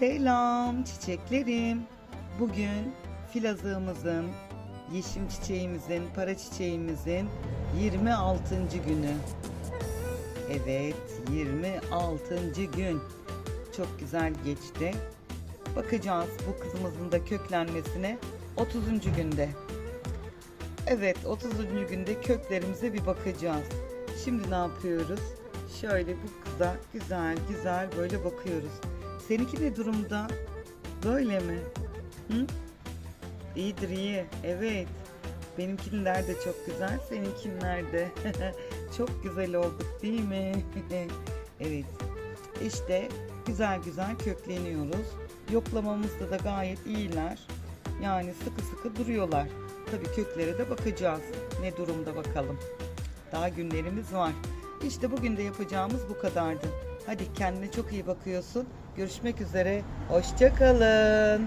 Selam çiçeklerim. Bugün filazığımızın, yeşim çiçeğimizin, para çiçeğimizin 26. günü. Evet, 26. gün. Çok güzel geçti. Bakacağız bu kızımızın da köklenmesine 30. günde. Evet, 30. günde köklerimize bir bakacağız. Şimdi ne yapıyoruz? Şöyle bu kıza güzel güzel böyle bakıyoruz. Seninki ne durumda? Böyle mi? Hı? İyidir iyi. Evet. Benimkinler de çok güzel. Seninkinler de. çok güzel olduk değil mi? evet. İşte güzel güzel kökleniyoruz. Yoklamamızda da gayet iyiler. Yani sıkı sıkı duruyorlar. Tabii köklere de bakacağız. Ne durumda bakalım. Daha günlerimiz var. İşte bugün de yapacağımız bu kadardı. Hadi kendine çok iyi bakıyorsun. Görüşmek üzere. Hoşçakalın.